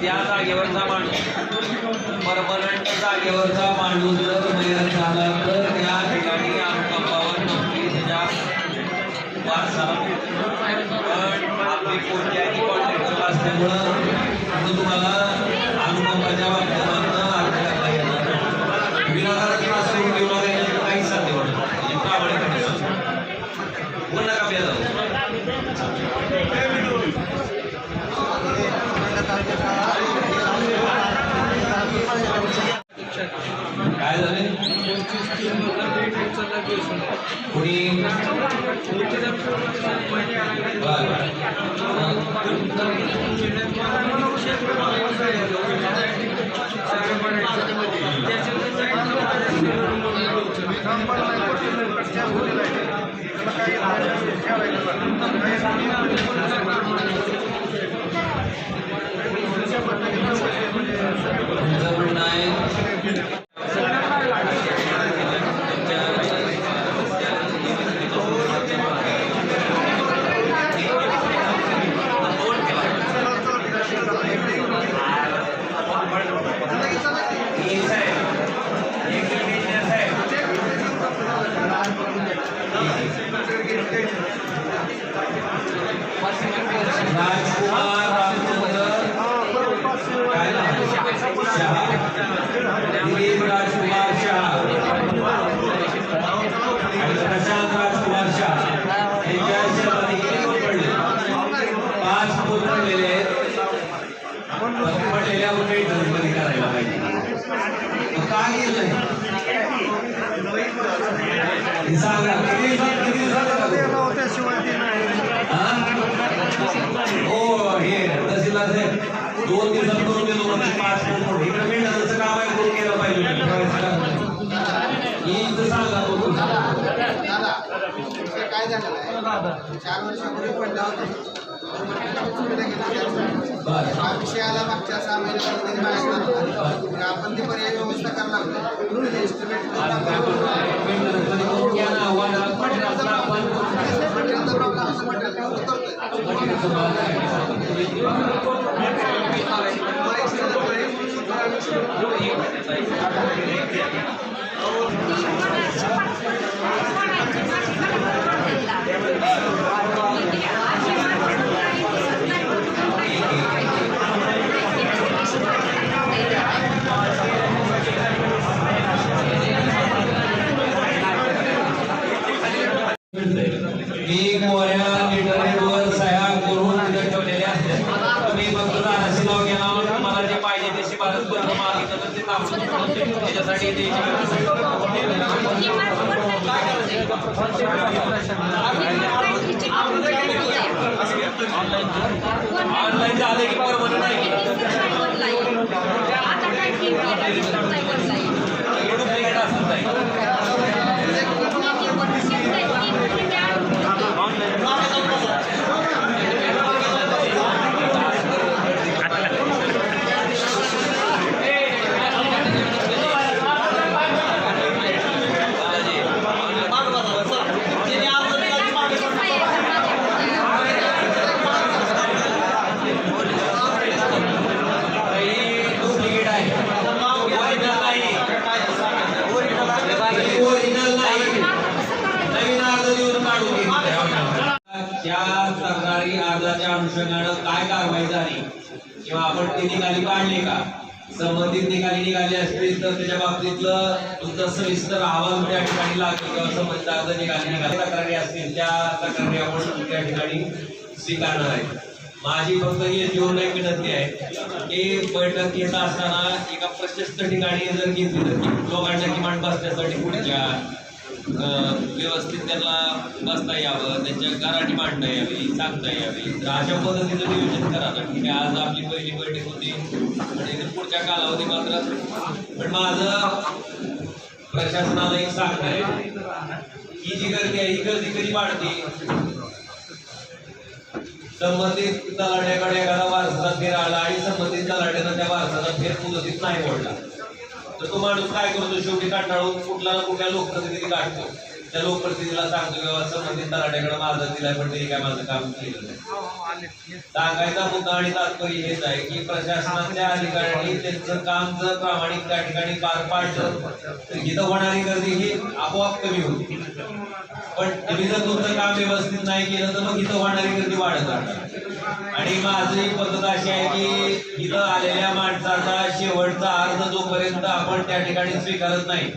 त्या जागेवरचा माणूस परमनंट जागेवरचा माणूस जर काय झाले कोणी बरं. तुमचं म्हणणं हो हे तहसीलदार साहेब दोन दिवसात करून म्हणजे पाच इकडे काम आहे करून केलं पाहिजे सांगा काय झालं चार वर्षापूर्वी पडला होता. हा विषय आला मागच्या सहा महिन्यामध्ये आपण ती पर्याय व्यवस्था करायला लागलो एस्टिमेट ताबडतोब त्याच्यासाठी ऑनलाईन झालं की परमनंट आहे की डुप्लिकेट असत नाही डुप्लिकेट आहे ओरिजिनल नाही ओरिजिनल नाही नवीन अर्ज देऊन काढून घे त्या तक्रारी अर्जाच्या काय कारवाई झाली? किंवा आपण ते निकाली काढले का? संबंधित निकाली निघाले असतील तर त्याच्या बाबतीतलं तुमचं सविस्तर अहवाल त्या ठिकाणी लागतो किंवा संबंधित अर्ज निकाली निघाले. तक्रारी असतील त्या तक्रारी आपण त्या ठिकाणी स्वीकारणार आहे. माझी फक्त ही जीवन एक विनंती आहे की बैठक घेत असताना एका प्रशस्त ठिकाणी जर घेतली तर लोकांच्या किमान बसण्यासाठी पुढच्या अं, व्यवस्थित त्यांना बसता यावं त्यांच्या गराठी मांडता यावी सांगता यावी. तर अशा पद्धतीचं नियोजन करा तर ठीक आहे आज आपली पहिली बैठक होती आणि पुढच्या कालावधी मात्र पण माझं प्रशासनाला एक सांगणं आहे. ही जी गर्दी आहे ही गर्दी कधी वाढते? संबंधित तलाट्याकडे एखादा वारसाचा फेर आला आणि संबंधित तलाट्यानं त्या वारसाचा फेर मुदतीत नाही मोडला. तर तो माणूस काय करतो? शेवटी कंटाळून कुठला ना कुठल्या लोकप्रतिनिधी काढतो. त्या लोकप्रतिनिधीला सांगतो किंवा संबंधित तलाट्याकडे माझं दिलाय पण त्यांनी काय माझं काम केलं नाही. सांगायचा मुद्दा आणि तात्पर्य हेच आहे की प्रशासनाच्या अधिकाऱ्यांनी त्यांचं काम जर प्रामाणिक त्या ठिकाणी पार पाडलं तर इथं होणारी गर्दी ही आपोआप कमी होती पण तुम्ही जर तुमचं काम व्यवस्थित नाही केलं तर मग इथं होणारी गर्दी वाढत राहणार आणि माझी पद्धत अशी आहे की इथं आलेल्या माणसाचा शेवटचा अर्ज जोपर्यंत आपण त्या ठिकाणी स्वीकारत नाही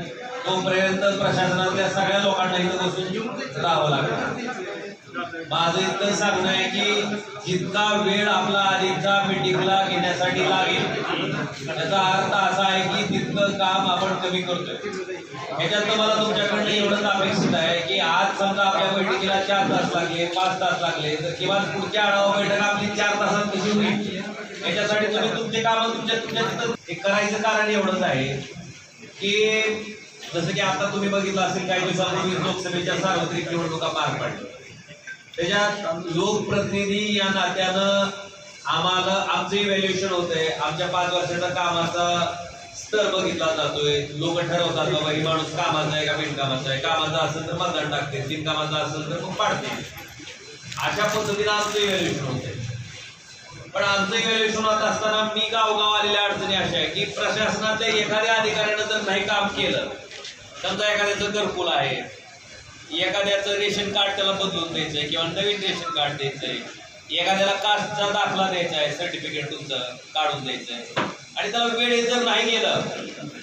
तोपर्यंत प्रशासनातल्या सगळ्या लोकांना इथं बसून राहावं लागतं. माझं इतकं सांगणं आहे की जितका वेळ आपला अधिकचा मिटिंगला घेण्यासाठी लागेल त्याचा अर्थ असा आहे की तितकं काम आपण कमी करतोय. ह्याच्यात मला तुमच्याकडनं एवढंच अपेक्षित आहे की आज समजा आपल्या बैठकीला चार तास लागले पाच तास लागले तर किंवा पुढच्या आढावा बैठक आपली चार तासात कशी होईल? याच्यासाठी तुम्ही तुमचे काम तुमच्या तुमच्या तिथं हे करायचं कारण एवढंच आहे की जसं की आता तुम्ही बघितलं असेल काही दिवसांपूर्वी लोकसभेच्या सार्वत्रिक निवडणुका पार पाडल्या. त्याच्यात लोकप्रतिनिधी या नात्यानं आम्हाला आमचं इव्हॅल्युएशन होतंय. आमच्या पाच वर्षाच्या कामाचा स्तर बघितला जातोय. लोक ठरवतात बाबा ही माणूस कामाचा आहे का बिनकामाचा आहे? कामाचा असेल तर मतदान टाकते. बिनकामाचा असेल तर मग पाडते. अशा पद्धतीनं आमचं इव्हॅल्युएशन होतंय. पण आमचं इव्हॅल्युएशन होत असताना मी गावगाव आलेल्या अडचणी अशा आहे की प्रशासनातल्या एखाद्या अधिकाऱ्यानं जर नाही काम केलं समजा एखाद्याचं घरकुल आहे एखाद्याचं रेशन कार्ड त्याला बदलून द्यायचंय किंवा नवीन रेशन कार्ड द्यायचंय. एखाद्याला कास्टचा दाखला द्यायचा आहे सर्टिफिकेट तुमचं काढून द्यायचंय. आणि त्याला वेळेत जर नाही गेलं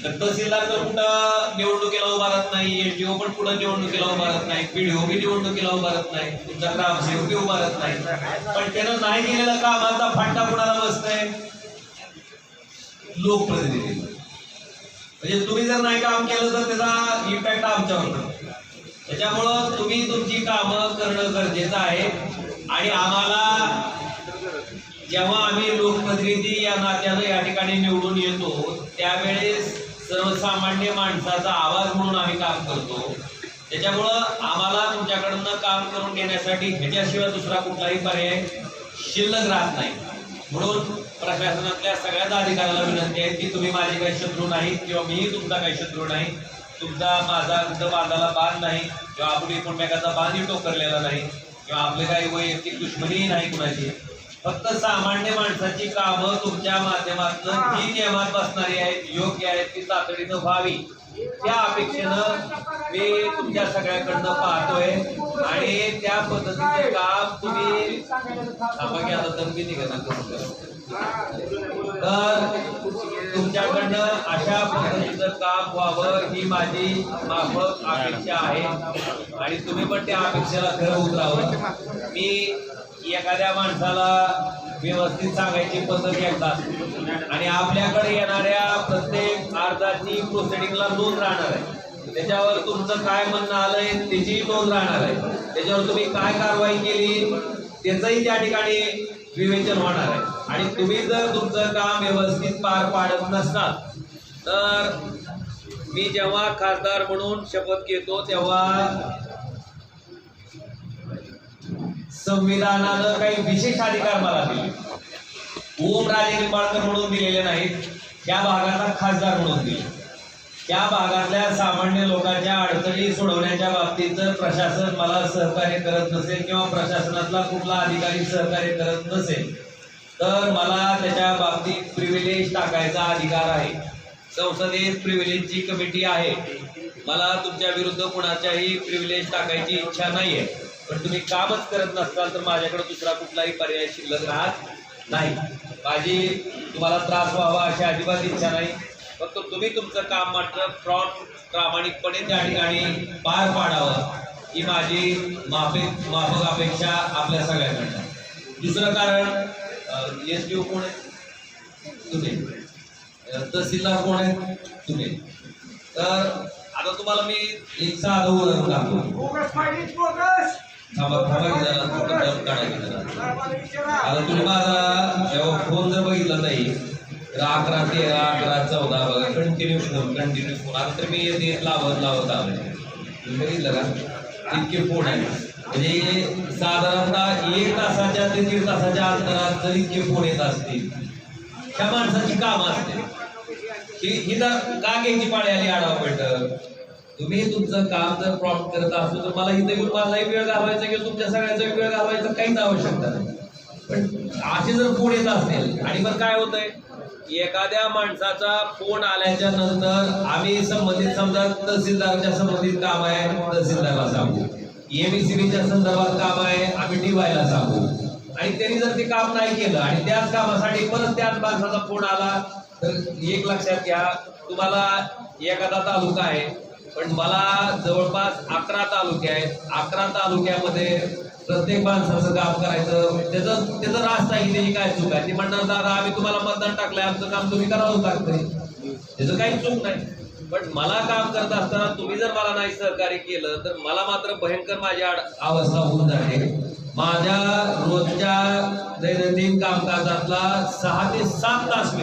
तर तहसीलदार तर कुठं निवडणुकीला उभारत नाही एस नाही एसडीओ पण कुठं निवडणुकीला उभा नाही पीडीओ बी निवडणुकीला उभारत नाही तुमचा ग्रामसेवक बी उभा नाही. पण त्यानं नाही केलेला कामाचा फाटा कुणाला बसतंय? लोकप्रतिनिधी म्हणजे तुम्ही जर नाही काम केलं तर त्याचा इम्पॅक्ट आमच्यावर त्याच्यामुळं तुम्ही तुमची कामं करणं गरजेचं आहे. आणि आम्हाला जेव्हा आम्ही लोकप्रतिनिधी या नात्यानं या ठिकाणी निवडून येतो त्यावेळेस सर्वसामान्य माणसाचा आवाज म्हणून आम्ही काम करतो. त्याच्यामुळं आम्हाला तुमच्याकडनं काम करून घेण्यासाठी ह्याच्याशिवाय दुसरा कुठलाही पर्याय शिल्लक राहत नाही. म्हणून प्रशासनातल्या सगळ्याच अधिकाऱ्याला विनंती आहे की तुम्ही माझे काही शत्रू नाही किंवा मीही तुमचा काही शत्रू नाही. तुमचा माझा कुठं बांधाला बांध नाही किंवा आपण एकमेकाचा बांधही टोकरलेला नाही किंवा आपले काही वैयक्तिक दुश्मनीही नाही कुणाची. फक्त सामान्य माणसाची कामं तुमच्या माध्यमातून जी नियमात बसणारी आहेत योग्य आहेत ती तातडीनं व्हावी. त्या अपेक्षेनं मी तुमच्या सगळ्याकडनं पाहतोय आणि त्या पद्धतीचे काम तुम्ही थांबा की आता दमबी निघत तर तुमच्याकडनं अशा पद्धतीचं काम व्हावं ही माझी माफक अपेक्षा आहे. आणि तुम्ही पण त्या अपेक्षेला खरं उतरावं. मी एखाद्या माणसाला व्यवस्थित सांगायची पद्धत एकदा. आणि आपल्याकडे येणाऱ्या प्रत्येक अर्जाची प्रोसिडिंगला नोंद राहणार आहे. त्याच्यावर तुमचं काय म्हणणं आलंय त्याची नोंद राहणार आहे. त्याच्यावर तुम्ही काय कारवाई केली त्याचंही त्या ठिकाणी विवेचन होणार आहे. आणि तुम्ही जर तुमचं काम व्यवस्थित पार पाडत नसाल तर मी जेव्हा खासदार म्हणून शपथ घेतो तेव्हा संविधानानं काही विशेष अधिकार मला दिले. ओम राजे निंबाळकर म्हणून दिलेले नाहीत या भागाचा खासदार म्हणून दिले. त्या भागातल्या सामान्य लोकांच्या अडचणी सोडवण्याच्या बाबतीत जर प्रशासन मला सहकार्य करत नसेल किंवा प्रशासनातला कुठला अधिकारी सहकार्य करत नसेल तर मला त्याच्या बाबतीत प्रिव्हिलेज टाकायचा अधिकार आहे. संसदेत प्रिव्हिलेजची कमिटी आहे. मला तुमच्या विरुद्ध कुणाच्याही प्रिव्हिलेज टाकायची इच्छा नाही आहे पण तुम्ही कामच करत नसताल तर माझ्याकडे दुसरा कुठलाही पर्याय शिल्लक राहत नाही. माझी तुम्हाला त्रास व्हावा अशी अजिबात इच्छा नाही. फक्त तुम्ही तुमचं काम मात्र फ्रॉड प्रामाणिकपणे त्या ठिकाणी पार पाडावं ही माझी माफिक माफक अपेक्षा आपल्या सगळ्यांकडनं. दुसरं कारण एस डी ओ कोण आहे तुम्ही. तहसीलदार कोण आहे तुम्ही. तर आता तुम्हाला मी एक साधं उदाहरण दाखवतो. थांबा थांबा की जरा थोडं दम काढा की जरा. आता तुम्ही माझा जेव्हा फोन जर बघितला नाही अकरा तेरा अकरा चौदा बघा कंटिन्यू फोन कंटिन्यू फोन आता तर मी ते लावत लावत आलो तुम्ही बघितलं का? इतके फोन आहे म्हणजे साधारणतः एक तासाच्या ते दीड तासाच्या अंतरात जर इतके फोन येत असतील त्या माणसाची काम असते ही तर का घ्यायची पाळी आली आढावा बैठक तुम्ही तुमचं काम जर प्रॉम्प्ट करत असतो तर मला इथे येऊन माझाही वेळ घालवायचा किंवा तुमच्या सगळ्यांचा वेळ घालवायचा काहीच आवश्यकता नाही. पण असे जर फोन येत असेल आणि मग काय होतंय? एखाद्या माणसाचा फोन आल्याच्यानंतर आम्ही संबंधित समजा तहसीलदारच्या संबंधित काम आहे तहसीलदारला सांगू. एमईसीबीच्या संदर्भात काम आहे आम्ही डीवायला सांगू. आणि त्यांनी जर ते काम नाही केलं आणि त्याच कामासाठी परत त्याच माणसाचा फोन आला तर एक लक्षात घ्या तुम्हाला एखादा तालुका आहे पण मला जवळपास अकरा तालुके आहेत. अकरा तालुक्यामध्ये प्रत्येक माणसाचं काम करायचं त्याचं त्याचं रास्त आहे त्याची काय चूक आहे? ते म्हणणार दादा आम्ही तुम्हाला मतदान टाकलंय आमचं काम तुम्ही करावं लागतंय त्याचं काही चूक नाही. पण मला काम करत असताना तुम्ही जर मला नाही सहकार्य केलं तर मला मात्र भयंकर माझी अवस्था होऊन जाते. माझ्या रोजच्या दैनंदिन कामकाजातला सहा ते सात तास